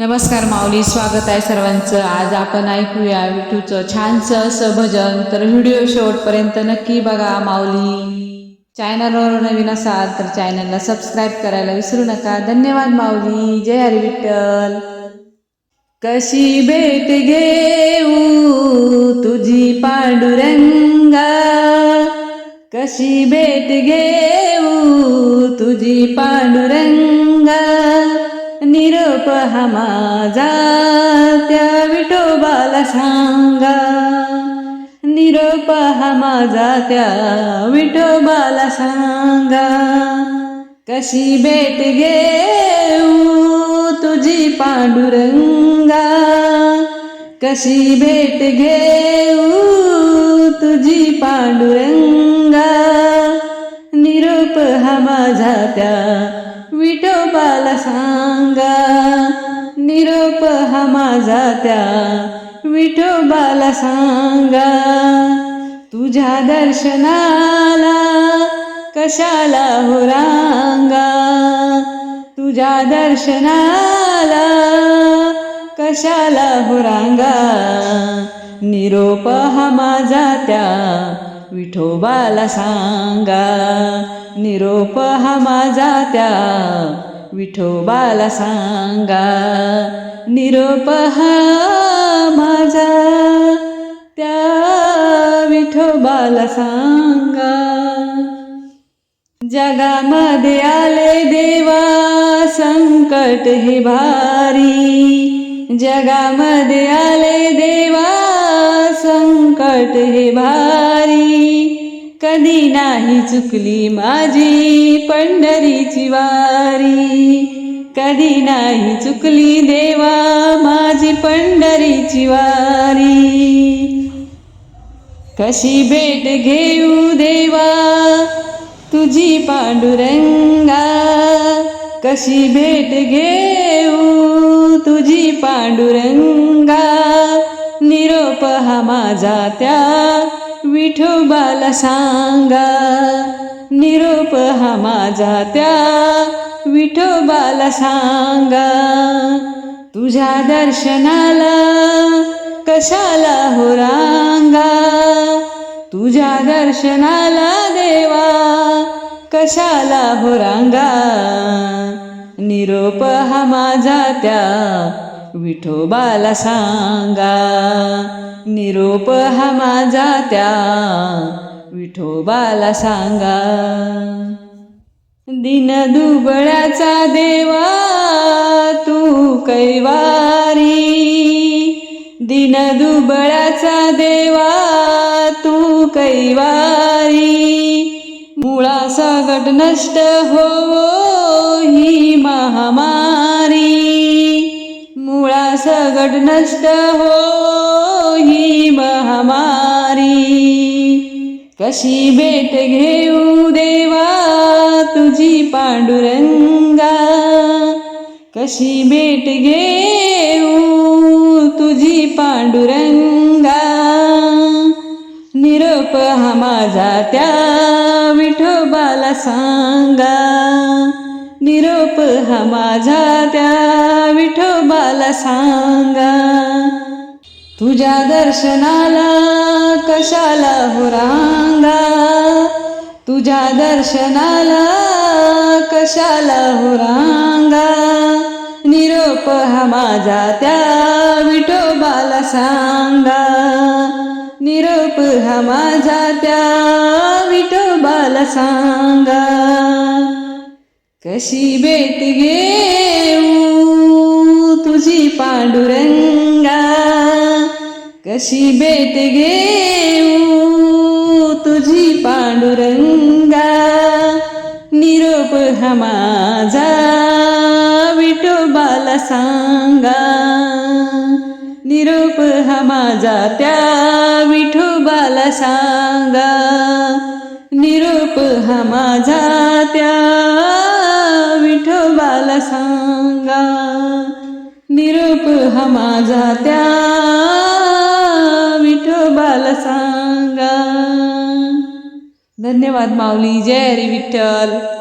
नमस्कार माऊली स्वागत आहे सर्वांचं. आज आपण ऐकूया विठूचं छानसं असं भजन. तर व्हिडिओ शेवटपर्यंत नक्की बघा माऊली. चॅनलवर नवीन असाल तर चॅनलला सबस्क्राईब करायला विसरू नका. धन्यवाद माऊली. जय हरी विठ्ठल. कशी भेट घेऊ तुझी पांडुरंगा? कशी भेट घेऊ तुझी पांडुरंगा? निरोप हा माझा त्या विठोबाला सांगा. निरोप हा माझा त्या विठोबाला सांगा. कशी भेट घेऊ तुझी पांडुरंगा? कशी भेट घेऊ तुझी पांडुरंगा? निरोप हा माझा त्या विठोबाला सांगा. निरोप हा माझा त्या. विठोबाला सांगा. तुझ्या दर्शनाला कशाला हो रांगा तुझ्या दर्शनाला कशाला हो रांगा निरोप हा माझा त्या. विठोबाला सांगा निरोप हा माझा त्या. विठोबाला सांगा निरोप हा माझा त्या. विठोबाला सांगा जगामध्ये आले देवा संकट हे भारी. जगामध्ये आले देवा संकट हे भारी. कधी नाही चुकली माझी पंढरीची वारी. कधी नाही चुकली देवा माझी पंढरीची वारी. कशी भेट घेऊ देवा तुझी पांडुरंगा? कशी भेट घेऊ तुझी पांडुरंगा? निरोप हा माझा त्या विठोबाला सांगा निरोप हा माझा त्या. विठोबाला सांगा तुझ्या दर्शनाला कशाला हो रांगा? तुझ्या दर्शनाला देवा कशाला हो रांगा? निरोप हा माझा त्या. विठोबाला सांगा निरोप हा माझा त्या. विठोबाला सांगा दिन दुबळ्याचा देवा तू कैवारी. दिन दुबळ्याचा देवा तू कैवारी. मुळा सगट नष्ट हो ही महामारी. सगट नष्ट हो ही महामारी. कशी भेट घेऊ देवा तुझी पांडुरंगा? कशी भेट घेऊ तुझी पांडुरंगा? निरोप हा माझा त्या विठोबाला सांगा. निरोप हा माझा त्या विठोबाला सांगा. तुझ्या दर्शनाला कशाला हो रांगा तुझ्या दर्शनाला कशाला हो रांगा निरोप हा माझा त्या विठोबाला सांगा. निरोप हा माझा त्या विठोबाला सांगा. कशी भेट घेऊ तुझी पांडुरंगा? कशी भेट घेऊ तुझी पांडुरंगा? निरोप हा माझा विठोबाला सांगा. निरोप हा माझा त्या विठोबाला सांगा. निरोप हा माझा त्या सांगा निरूप हा माझा त्या विठोबाला सांगा. धन्यवाद माऊली जय हरी विठ्ठल.